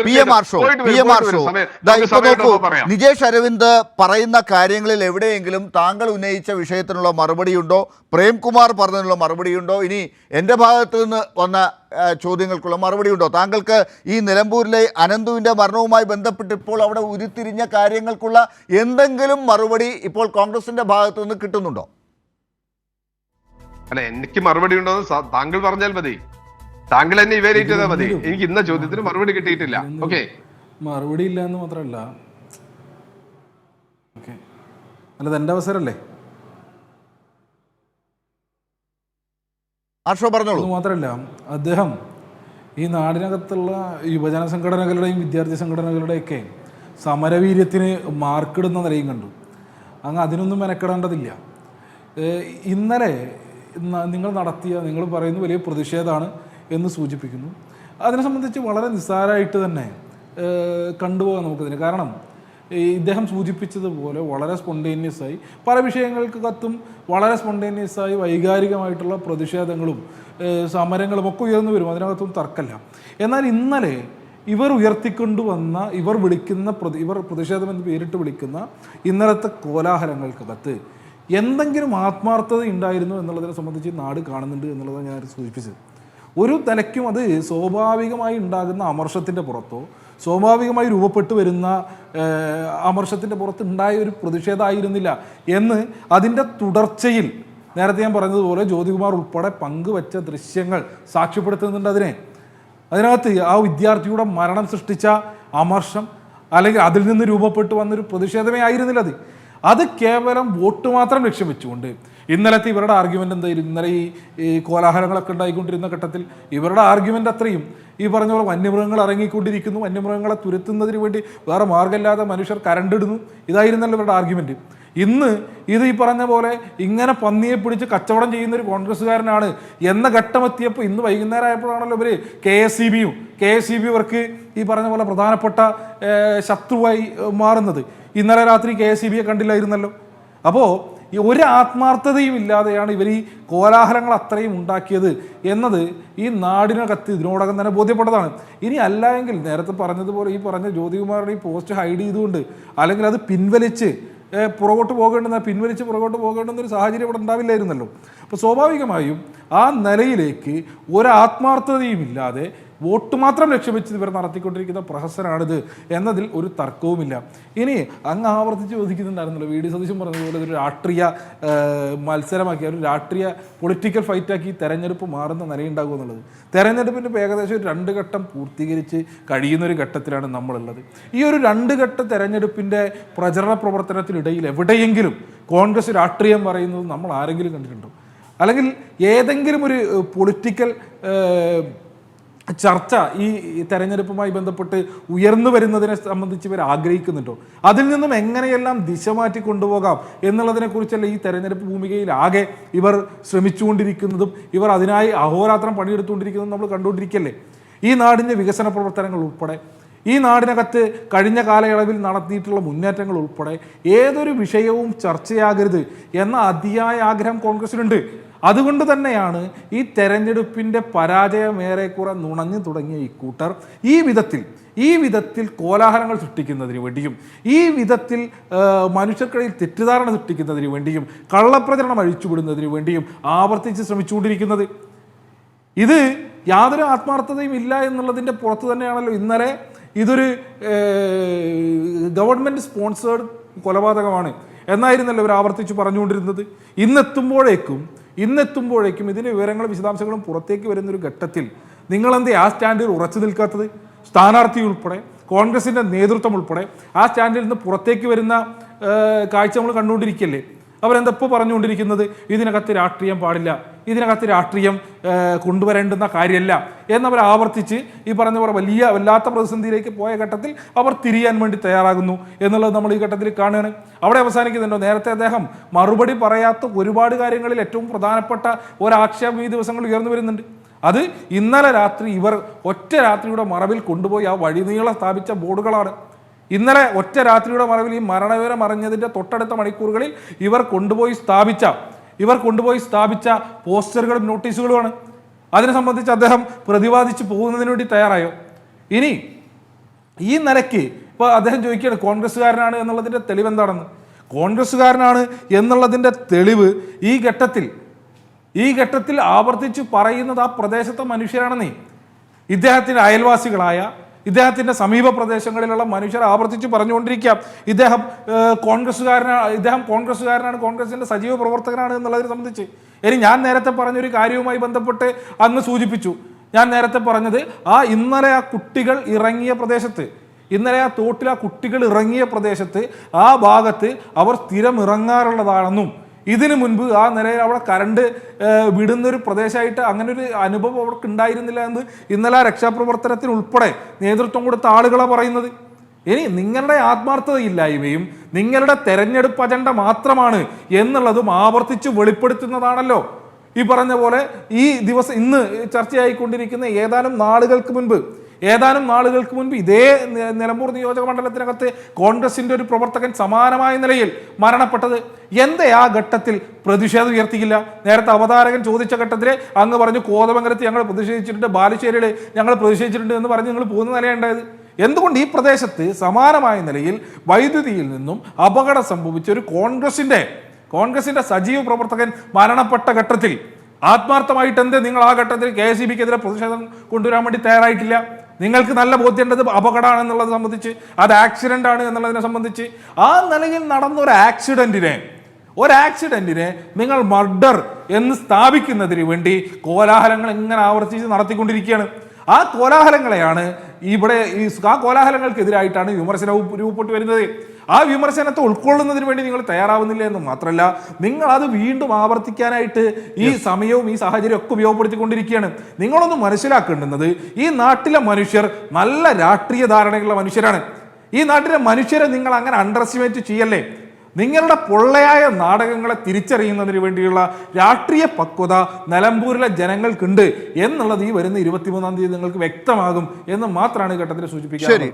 P M R show P M R show ഇപ്പൊ നോക്കൂ നിജേഷ് അരവിന്ദ് പറയുന്ന കാര്യങ്ങളിൽ എവിടെയെങ്കിലും താങ്കൾ ഉന്നയിച്ച വിഷയത്തിനുള്ള മറുപടിയുണ്ടോ പ്രേംകുമാർ പറഞ്ഞതിനുള്ള മറുപടിയുണ്ടോ ഇനി എന്റെ ഭാഗത്ത് നിന്ന് വന്ന ചോദ്യങ്ങൾക്കുള്ള മറുപടി ഉണ്ടോ? താങ്കൾക്ക് ഈ നിലമ്പൂരിലെ അനന്തുവിന്റെ മരണവുമായി ബന്ധപ്പെട്ട് ഇപ്പോൾ അവിടെ ഉരുത്തിരിഞ്ഞ കാര്യങ്ങൾക്കുള്ള എന്തെങ്കിലും മറുപടി ഇപ്പോൾ കോൺഗ്രസിന്റെ ഭാഗത്ത് നിന്ന് കിട്ടുന്നുണ്ടോ? അല്ല എനിക്ക് മറുപടി ഉണ്ടോ താങ്കൾ പറഞ്ഞാൽ മതി. താങ്കൾ എന്നെ ഇവാലുവേറ്റ് ചെയ്താൽ മതി. എനിക്ക് ഇന്ന ചോദ്യത്തിന് മറുപടി കിട്ടിയിട്ടില്ല. ഓക്കെ. മറുപടി ഇല്ല എന്ന് മാത്രമല്ല ഓക്കെ. അല്ല അവസരല്ലേ? ആർഷോ പറഞ്ഞോളൂ. മാത്രമല്ല അദ്ദേഹം ഈ നാടിനകത്തുള്ള യുവജന സംഘടനകളുടെയും വിദ്യാർത്ഥി സംഘടനകളുടെയൊക്കെ സമരവീര്യത്തിന് മാർക്കിടുന്ന നിലയും കണ്ടു. അങ്ങ് അതിനൊന്നും മെനക്കെടേണ്ടതില്ല. ഇന്നലെ നിങ്ങൾ നടത്തിയ നിങ്ങൾ പറയുന്ന വലിയ പ്രതിഷേധമാണ് എന്ന് സൂചിപ്പിക്കുന്നു. അതിനെ സംബന്ധിച്ച് വളരെ നിസ്സാരമായിട്ട് തന്നെ കണ്ടുപോകാൻ കണ്ടുപോകാം നമുക്കതിന് കാരണം ഇദ്ദേഹം സൂചിപ്പിച്ചതുപോലെ വളരെ സ്പോണ്ടേനിയസ് ആയി പല വിഷയങ്ങൾക്ക് കത്തും വളരെ സ്പോണ്ടേനിയസ് ആയി വൈകാരികമായിട്ടുള്ള പ്രതിഷേധങ്ങളും സമരങ്ങളും ഒക്കെ ഉയർന്നു വരും. അതിനകത്തും തർക്കമില്ല. എന്നാൽ ഇന്നലെ ഇവർ ഉയർത്തിക്കൊണ്ടുവന്ന ഇവർ വിളിക്കുന്ന പ്രതി ഇവർ പ്രതിഷേധം എന്ന് പേരിട്ട് വിളിക്കുന്ന ഇന്നലത്തെ കോലാഹലങ്ങൾക്കകത്ത് എന്തെങ്കിലും ആത്മാർത്ഥത ഉണ്ടായിരുന്നു എന്നുള്ളതിനെ സംബന്ധിച്ച് നാട് കാണുന്നുണ്ട് എന്നുള്ളതാണ് ഞാൻ സൂചിപ്പിച്ചത്. ഒരു നിലയ്ക്കും അത് സ്വാഭാവികമായി ഉണ്ടാകുന്ന അമർഷത്തിന്റെ പുറത്തോ സ്വാഭാവികമായി രൂപപ്പെട്ടു വരുന്ന അമർഷത്തിന്റെ പുറത്ത് ഉണ്ടായ ഒരു പ്രതിഷേധമായിരുന്നില്ല എന്ന് അതിന്റെ തുടർച്ചയിൽ നേരത്തെ ഞാൻ പറഞ്ഞതുപോലെ ജ്യോതികുമാർ ഉൾപ്പെടെ പങ്കുവച്ച ദൃശ്യങ്ങൾ സാക്ഷ്യപ്പെടുത്തുന്നുണ്ട് അതിനെ. അതിനകത്ത് ആ വിദ്യാർത്ഥിയുടെ മരണം സൃഷ്ടിച്ച അമർഷം അല്ലെങ്കിൽ അതിൽ നിന്ന് രൂപപ്പെട്ടു വന്നൊരു പ്രതിഷേധമേ ആയിരുന്നില്ല അത്. അത് കേവലം വോട്ട് മാത്രം ലക്ഷ്യം വെച്ചുകൊണ്ട് ഇന്നലത്തെ ഇവരുടെ ആർഗ്യുമെന്റ് എന്തായിരുന്നു ഇന്നലെ ഈ ഈ കോലാഹലങ്ങളൊക്കെ ഉണ്ടായിക്കൊണ്ടിരുന്ന ഘട്ടത്തിൽ ഇവരുടെ ആർഗ്യുമെന്റ് അത്രയും. ഈ പറഞ്ഞ പോലെ വന്യമൃഗങ്ങൾ ഇറങ്ങിക്കൊണ്ടിരിക്കുന്നു വന്യമൃഗങ്ങളെ തുരത്തുന്നതിന് വേണ്ടി വേറെ മാർഗമില്ലാതെ മനുഷ്യർ കരണ്ടിടുന്നു ഇതായിരുന്നല്ലോ ഇവരുടെ ആർഗ്യുമെന്റ് ഇന്ന് ഇത് ഈ പറഞ്ഞ പോലെ ഇങ്ങനെ പന്നിയെ പിടിച്ച് കച്ചവടം ചെയ്യുന്ന ഒരു കോൺഗ്രസ്സുകാരനാണ് എന്ന ഘട്ടമെത്തിയപ്പോൾ ഇന്ന് വൈകുന്നേരം ആയപ്പോഴാണല്ലോ ഇവർ കെ എസ് സി ബിയും കെ എസ് സി ബി ഇവർക്ക് ഈ പറഞ്ഞ പോലെ പ്രധാനപ്പെട്ട ശത്രുവായി മാറുന്നത്. ഇന്നലെ രാത്രി കെ എസ് സി ബിയെ കണ്ടില്ലായിരുന്നല്ലോ. അപ്പോൾ ഈ ഒരു ആത്മാർത്ഥതയും ഇല്ലാതെയാണ് ഇവർ ഈ കോലാഹലങ്ങൾ അത്രയും ഉണ്ടാക്കിയത് എന്നത് ഈ നാടിനകത്ത് ഇതിനോടകം തന്നെ ബോധ്യപ്പെട്ടതാണ്. ഇനി അല്ല എങ്കിൽ നേരത്തെ പറഞ്ഞതുപോലെ ഈ പറഞ്ഞ ജ്യോതികുമാരുടെ ഈ പോസ്റ്റ് ഹൈഡ് ചെയ്തുകൊണ്ട് അല്ലെങ്കിൽ അത് പിൻവലിച്ച് പുറകോട്ട് പോകേണ്ടുന്ന പിൻവലിച്ച് പുറകോട്ട് പോകേണ്ടുന്ന ഒരു സാഹചര്യം ഇവിടെ ഉണ്ടാവില്ലായിരുന്നല്ലോ. അപ്പോൾ സ്വാഭാവികമായും ആ നിലയിലേക്ക് ഒരാത്മാർത്ഥതയും ഇല്ലാതെ വോട്ട് മാത്രം ലക്ഷ്യം വെച്ച് ഇവർ നടത്തിക്കൊണ്ടിരിക്കുന്ന പ്രഹസനാണിത് എന്നതിൽ ഒരു തർക്കവുമില്ല. ഇനി അങ്ങ് ആവർത്തിച്ച് ചോദിക്കുന്നുണ്ടായിരുന്നല്ലോ വി. ഡി. സതീശൻ പറഞ്ഞതുപോലെ ഒരു രാഷ്ട്രീയ മത്സരമാക്കി ഒരു രാഷ്ട്രീയ പൊളിറ്റിക്കൽ ഫൈറ്റാക്കി തെരഞ്ഞെടുപ്പ് മാറുന്ന നിലയുണ്ടാകും എന്നുള്ളത്. തെരഞ്ഞെടുപ്പിന്റെ ഏകദേശം രണ്ട് ഘട്ടം പൂർത്തീകരിച്ച് കഴിയുന്ന ഒരു ഘട്ടത്തിലാണ് നമ്മളുള്ളത്. ഈ ഒരു രണ്ട് ഘട്ട തെരഞ്ഞെടുപ്പിന്റെ പ്രചരണ പ്രവർത്തനത്തിനിടയിൽ എവിടെയെങ്കിലും കോൺഗ്രസ് രാഷ്ട്രീയം പറയുന്നത് നമ്മൾ ആരെങ്കിലും കണ്ടിട്ടുണ്ടോ? അല്ലെങ്കിൽ ഏതെങ്കിലും ഒരു പൊളിറ്റിക്കൽ ചർച്ച ഈ തെരഞ്ഞെടുപ്പുമായി ബന്ധപ്പെട്ട് ഉയർന്നു വരുന്നതിനെ സംബന്ധിച്ച് ഇവർ ആഗ്രഹിക്കുന്നുണ്ടോ? അതിൽ നിന്നും എങ്ങനെയെല്ലാം ദിശ മാറ്റി കൊണ്ടുപോകാം എന്നുള്ളതിനെക്കുറിച്ചല്ല ഈ തെരഞ്ഞെടുപ്പ് ഭൂമികയിൽ ആകെ ഇവർ ശ്രമിച്ചുകൊണ്ടിരിക്കുന്നതും ഇവർ അതിനായി അഹോരാത്രം പണിയെടുത്തുകൊണ്ടിരിക്കുന്നതും നമ്മൾ കണ്ടുകൊണ്ടിരിക്കല്ലേ? ഈ നാടിന്റെ വികസന പ്രവർത്തനങ്ങൾ ഉൾപ്പെടെ ഈ നാടിനകത്ത് കഴിഞ്ഞ കാലയളവിൽ നടത്തിയിട്ടുള്ള മുന്നേറ്റങ്ങൾ ഉൾപ്പെടെ ഏതൊരു വിഷയവും ചർച്ചയാകരുത് എന്ന അതിയായ ആഗ്രഹം കോൺഗ്രസിനുണ്ട്. അതുകൊണ്ട് തന്നെയാണ് ഈ തെരഞ്ഞെടുപ്പിന്റെ പരാജയം ഏറെക്കുറെ നുണഞ്ഞു തുടങ്ങിയ ഈ കൂട്ടർ ഈ വിധത്തിൽ ഈ വിധത്തിൽ കോലാഹലങ്ങൾ സൃഷ്ടിക്കുന്നതിന് വേണ്ടിയും ഈ വിധത്തിൽ മനുഷ്യർക്കിടയിൽ തെറ്റിദ്ധാരണ സൃഷ്ടിക്കുന്നതിന് വേണ്ടിയും കള്ളപ്രചരണം അഴിച്ചുവിടുന്നതിന് വേണ്ടിയും ആവർത്തിച്ച് ശ്രമിച്ചുകൊണ്ടിരിക്കുന്നത്. ഇത് യാതൊരു ആത്മാർത്ഥതയും ഇല്ല എന്നുള്ളതിന്റെ പുറത്ത് തന്നെയാണല്ലോ ഇന്നലെ ഇതൊരു ഗവൺമെന്റ് സ്പോൺസേഡ് കൊലപാതകമാണ് എന്നായിരുന്നല്ലോ ഇവർ ആവർത്തിച്ച് പറഞ്ഞുകൊണ്ടിരുന്നത്. ഇന്നെത്തുമ്പോഴേക്കും ഇന്നെത്തുമ്പോഴേക്കും ഇതിന്റെ വിവരങ്ങളും വിശദാംശങ്ങളും പുറത്തേക്ക് വരുന്നൊരു ഘട്ടത്തിൽ നിങ്ങളെന്തേ ആ സ്റ്റാൻഡിൽ ഉറച്ചു നിൽക്കാത്തത്? സ്ഥാനാർത്ഥി ഉൾപ്പെടെ കോൺഗ്രസിന്റെ നേതൃത്വം ഉൾപ്പെടെ ആ സ്റ്റാൻഡിൽ നിന്ന് പുറത്തേക്ക് വരുന്ന കാഴ്ച നമ്മൾ കണ്ടുകൊണ്ടിരിക്കല്ലേ? അവരെന്തപ്പോൾ പറഞ്ഞുകൊണ്ടിരിക്കുന്നത്? ഇതിനകത്ത് രാഷ്ട്രീയം പാടില്ല. ഇതിനകത്ത് രാഷ്ട്രീയം കൊണ്ടുവരേണ്ടുന്ന കാര്യമല്ല എന്നവർ ആവർത്തിച്ച് ഈ പറഞ്ഞ പോലെ വലിയ വല്ലാത്ത പ്രതിസന്ധിയിലേക്ക് പോയ ഘട്ടത്തിൽ അവർ തിരിയാൻ വേണ്ടി തയ്യാറാകുന്നു എന്നുള്ളത് നമ്മൾ ഈ ഘട്ടത്തിൽ കാണുകയാണ്. അവിടെ അവസാനിക്കുന്നുണ്ടോ? നേരത്തെ അദ്ദേഹം മറുപടി പറയാത്ത ഒരുപാട് കാര്യങ്ങളിൽ ഏറ്റവും പ്രധാനപ്പെട്ട ഒരാക്ഷേപം ഈ ദിവസങ്ങൾ ഉയർന്നു വരുന്നുണ്ട്. അത് ഇന്നലെ രാത്രി ഇവർ ഒറ്റ രാത്രിയുടെ മറവിൽ കൊണ്ടുപോയി ആ വഴിനീളം സ്ഥാപിച്ച ബോർഡുകളാണ്. ഇന്നലെ ഒറ്റ രാത്രിയുടെ മറവിൽ ഈ മരണവിവരം അറിഞ്ഞതിന്റെ തൊട്ടടുത്ത മണിക്കൂറുകളിൽ ഇവർ കൊണ്ടുപോയി സ്ഥാപിച്ച ഇവർ കൊണ്ടുപോയി സ്ഥാപിച്ച പോസ്റ്ററുകളും നോട്ടീസുകളുമാണ്. അതിനെ സംബന്ധിച്ച് അദ്ദേഹം പ്രതിപാദിച്ച് പോകുന്നതിന് വേണ്ടി തയ്യാറായോ? ഇനി ഈ നിലയ്ക്ക് ഇപ്പോൾ അദ്ദേഹം ചോദിക്കുകയാണ് കോൺഗ്രസ്സുകാരനാണ് എന്നുള്ളതിന്റെ തെളിവ് എന്താണെന്ന്? കോൺഗ്രസ്സുകാരനാണ് എന്നുള്ളതിന്റെ തെളിവ് ഈ ഘട്ടത്തിൽ ഈ ഘട്ടത്തിൽ ആവർത്തിച്ച് പറയുന്നത് ആ പ്രദേശത്തെ മനുഷ്യരാണെന്നേ. ഇദ്ദേഹത്തിന്റെ അയൽവാസികളായ ഇദ്ദേഹത്തിന്റെ സമീപ പ്രദേശങ്ങളിലുള്ള മനുഷ്യർ ആവർത്തിച്ച് പറഞ്ഞുകൊണ്ടിരിക്കാം ഇദ്ദേഹം കോൺഗ്രസ്സുകാരനാണ് ഇദ്ദേഹം കോൺഗ്രസ്സുകാരനാണ് കോൺഗ്രസിന്റെ സജീവ പ്രവർത്തകനാണ് എന്നുള്ളതിനെ സംബന്ധിച്ച്. ഇനി ഞാൻ നേരത്തെ പറഞ്ഞൊരു കാര്യവുമായി ബന്ധപ്പെട്ട് അങ്ങ് സൂചിപ്പിച്ചു. ഞാൻ നേരത്തെ പറഞ്ഞത് ആ ഇന്നലെ ആ കുട്ടികൾ ഇറങ്ങിയ പ്രദേശത്ത് ഇന്നലെ ആ തോട്ടിൽ ആ കുട്ടികൾ ഇറങ്ങിയ പ്രദേശത്ത് ആ ഭാഗത്ത് അവർ സ്ഥിരം ഇറങ്ങാറുള്ളതാണെന്നും ഇതിനു മുൻപ് ആ നിലയിൽ അവിടെ കറണ്ട് വിടുന്നൊരു പ്രദേശമായിട്ട് അങ്ങനെ ഒരു അനുഭവം അവർക്ക് ഉണ്ടായിരുന്നില്ല എന്ന് ഇന്നലെ രക്ഷാപ്രവർത്തനത്തിന് ഉൾപ്പെടെ നേതൃത്വം കൊടുത്ത ആളുകളാണ് പറയുന്നത്. ഇനി നിങ്ങളുടെ ആത്മാർത്ഥതയില്ലായ്മയും നിങ്ങളുടെ തെരഞ്ഞെടുപ്പ് അജണ്ട മാത്രമാണ് എന്നുള്ളതും ആവർത്തിച്ച് വെളിപ്പെടുത്തുന്നതാണല്ലോ. ഈ പറഞ്ഞ പോലെ ഈ ദിവസം ഇന്ന് ചർച്ചയായിക്കൊണ്ടിരിക്കുന്ന ഏതാനും നാളുകൾക്ക് മുൻപ് ഏതാനും നാളുകൾക്ക് മുൻപ് ഇതേ നിലമ്പൂർ നിയോജക മണ്ഡലത്തിനകത്ത് കോൺഗ്രസിന്റെ ഒരു പ്രവർത്തകൻ സമാനമായ നിലയിൽ മരണപ്പെട്ടത് എന്തേ ആ ഘട്ടത്തിൽ പ്രതിഷേധം ഉയർത്തിയില്ല? നേരത്തെ അവതാരകൻ ചോദിച്ച ഘട്ടത്തിൽ അങ്ങ് പറഞ്ഞു കോതമംഗലത്ത് ഞങ്ങൾ പ്രതിഷേധിച്ചിട്ടുണ്ട് ബാലുശ്ശേരിയിൽ ഞങ്ങൾ പ്രതിഷേധിച്ചിട്ടുണ്ട് എന്ന് പറഞ്ഞ് നിങ്ങൾ പോകുന്ന നിലയുണ്ടായത് എന്തുകൊണ്ട് ഈ പ്രദേശത്ത് സമാനമായ നിലയിൽ വൈദ്യുതിയിൽ നിന്നും അപകടം സംഭവിച്ച ഒരു കോൺഗ്രസിന്റെ കോൺഗ്രസിന്റെ സജീവ പ്രവർത്തകൻ മരണപ്പെട്ട ഘട്ടത്തിൽ ആത്മാർത്ഥമായിട്ട് എന്ത്? നിങ്ങൾ ആ ഘട്ടത്തിൽ കെ എസ് ഇ ബിക്കെതിരെ പ്രതിഷേധം കൊണ്ടുവരാൻ വേണ്ടി തയ്യാറായിട്ടില്ല. നിങ്ങൾക്ക് നല്ല ബോധ്യമുണ്ടത് അപകടമാണെന്നുള്ളത് സംബന്ധിച്ച് അത് ആക്സിഡന്റ് ആണ് എന്നുള്ളതിനെ സംബന്ധിച്ച്. ആ നിലയിൽ നടന്ന ഒരു ആക്സിഡന്റിനെ ഒരു ആക്സിഡന്റിനെ നിങ്ങൾ മർഡർ എന്ന് സ്ഥാപിക്കുന്നതിന് വേണ്ടി കോലാഹലങ്ങൾ ഇങ്ങനെ ആവർത്തിച്ച് നടത്തിക്കൊണ്ടിരിക്കുകയാണ്. ആ കോലാഹലങ്ങളെയാണ് ഇവിടെ ഈ ആ കോലാഹലങ്ങൾക്കെതിരായിട്ടാണ് വിമർശനവും രൂപപ്പെട്ടു വരുന്നത്. ആ വിമർശനത്തെ ഉൾക്കൊള്ളുന്നതിന് വേണ്ടി നിങ്ങൾ തയ്യാറാവുന്നില്ല എന്ന് മാത്രമല്ല നിങ്ങൾ അത് വീണ്ടും ആവർത്തിക്കാനായിട്ട് ഈ സമയവും ഈ സാഹചര്യവും ഒക്കെ ഉപയോഗപ്പെടുത്തിക്കൊണ്ടിരിക്കുകയാണ്. നിങ്ങളൊന്ന് മനസ്സിലാക്കേണ്ടുന്നത് ഈ നാട്ടിലെ മനുഷ്യർ നല്ല രാഷ്ട്രീയ ധാരണയുള്ള മനുഷ്യരാണ്. ഈ നാട്ടിലെ മനുഷ്യരെ നിങ്ങൾ അങ്ങനെ അണ്ടർ എസ്റ്റിമേറ്റ് ചെയ്യല്ലേ? നിങ്ങളുടെ പൊള്ളയായ നാടകങ്ങളെ തിരിച്ചറിയുന്നതിന് വേണ്ടിയുള്ള രാഷ്ട്രീയ പക്വത നിലമ്പൂരിലെ ജനങ്ങൾക്കുണ്ട് എന്നുള്ളത് ഈ വരുന്ന ഇരുപത്തിമൂന്നാം തീയതി നിങ്ങൾക്ക് വ്യക്തമാകും എന്ന് മാത്രമാണ് ഘട്ടത്തിൽ സൂചിപ്പിക്കുന്നത്